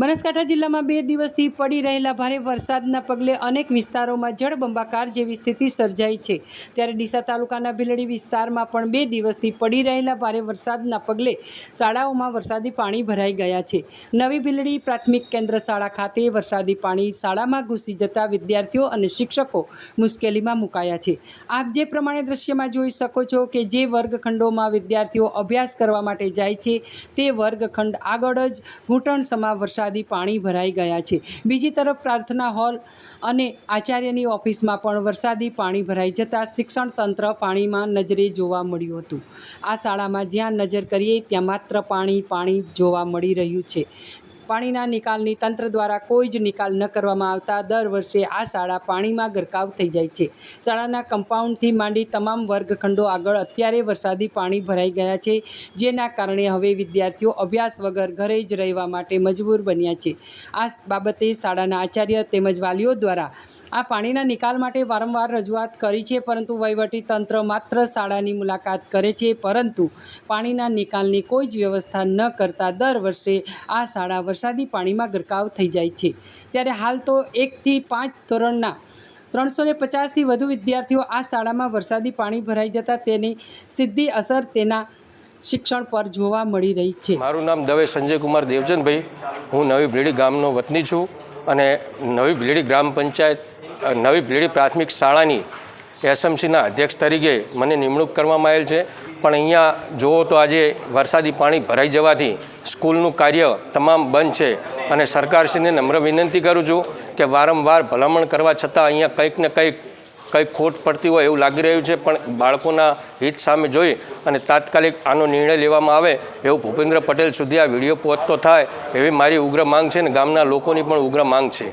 બનાસકાંઠા જિલ્લામાં બે દિવસથી પડી રહેલા ભારે વરસાદના પગલે અનેક વિસ્તારોમાં જળબંબાકાર જેવી સ્થિતિ સર્જાઈ છે. ત્યારે ડીસા તાલુકાના ભીલડી વિસ્તારમાં પણ બે દિવસથી પડી રહેલા ભારે વરસાદના પગલે શાળાઓમાં વરસાદી પાણી ભરાઈ ગયા છે. નવી ભીલડી પ્રાથમિક કેન્દ્ર શાળા ખાતે વરસાદી પાણી શાળામાં ઘૂસી જતા વિદ્યાર્થીઓ અને શિક્ષકો મુશ્કેલીમાં મુકાયા છે. આપ જે પ્રમાણે દ્રશ્યમાં જોઈ શકો છો કે જે વર્ગખંડોમાં વિદ્યાર્થીઓ અભ્યાસ કરવા માટે જાય છે, તે વર્ગખંડ આગળ જ ઘૂંટણસમા વરસાદી પાણી ભરાઈ ગયા છે. બીજી તરફ પ્રાર્થના હોલ અને આચાર્યની ઓફિસમાં પણ વરસાદી પાણી ભરાઈ જતાં શિક્ષણ તંત્ર પાણીમાં નજરે જોવા મળ્યું હતું. આ શાળામાં જ્યાં નજર કરીએ ત્યાં માત્ર પાણી પાણી જોવા મળી રહ્યું છે. પાણીના નિકાલની તંત્ર દ્વારા કોઈ જ નિકાલ ન કરવામાં આવતા દર વર્ષે આ શાળા પાણીમાં ગરકાવ થઈ જાય છે. શાળાના કમ્પાઉન્ડથી માંડી તમામ વર્ગખંડો આગળ અત્યારે વરસાદી પાણી ભરાઈ ગયા છે, જેના કારણે હવે વિદ્યાર્થીઓ અભ્યાસ વગર ઘરે જ રહેવા માટે મજબૂર બન્યા છે. આ બાબતે શાળાના આચાર્ય તેમજ વાલીઓ દ્વારા આ પાણીના નિકાલ માટે વારંવાર રજૂઆત કરી છે, પરંતુ વહીવટી તંત્ર માત્ર શાળાની મુલાકાત કરે છે, પરંતુ પાણીના નિકાલની કોઈ જ વ્યવસ્થા ન કરતા દર વર્ષે આ શાળા વરસાદી પાણીમાં ગરકાવ થઈ જાય છે. ત્યારે હાલ તો એકથી પાંચ ધોરણના ત્રણસો ને પચાસથી વધુ વિદ્યાર્થીઓ આ શાળામાં વરસાદી પાણી ભરાઈ જતાં તેની સીધી અસર તેના શિક્ષણ પર જોવા મળી રહી છે. મારું નામ દવે સંજય કુમાર દેવચંદભાઈ હું નવી ભીલડી ગામનો વતની છું. અને નવી ભીલડી ગ્રામ પંચાયત નવી ભીલડી પ્રાથમિક શાળાની એસએમસીના અધ્યક્ષ તરીકે મને નિમણૂક કરવામાં આવેલ છે. પણ અહીંયા જુઓ તો આજે વરસાદી પાણી ભરાઈ જવાથી સ્કૂલનું કાર્ય તમામ બંધ છે અને સરકારશ્રીને નમ્ર વિનંતી કરું છું કે વારંવાર ભલામણ કરવા છતાં અહીંયા કંઈક ને કંઈક કંઈક ખોટ પડતી હોય એવું લાગી રહ્યું છે, પણ બાળકોના હિત સામે જોઈ અને તાત્કાલિક આનો નિર્ણય લેવામાં આવે એવું ભૂપેન્દ્ર પટેલ સુધી આ વીડિયો પહોંચતો થાય એવી મારી ઉગ્ર માંગ છે ને ગામના લોકોની પણ ઉગ્ર માંગ છે.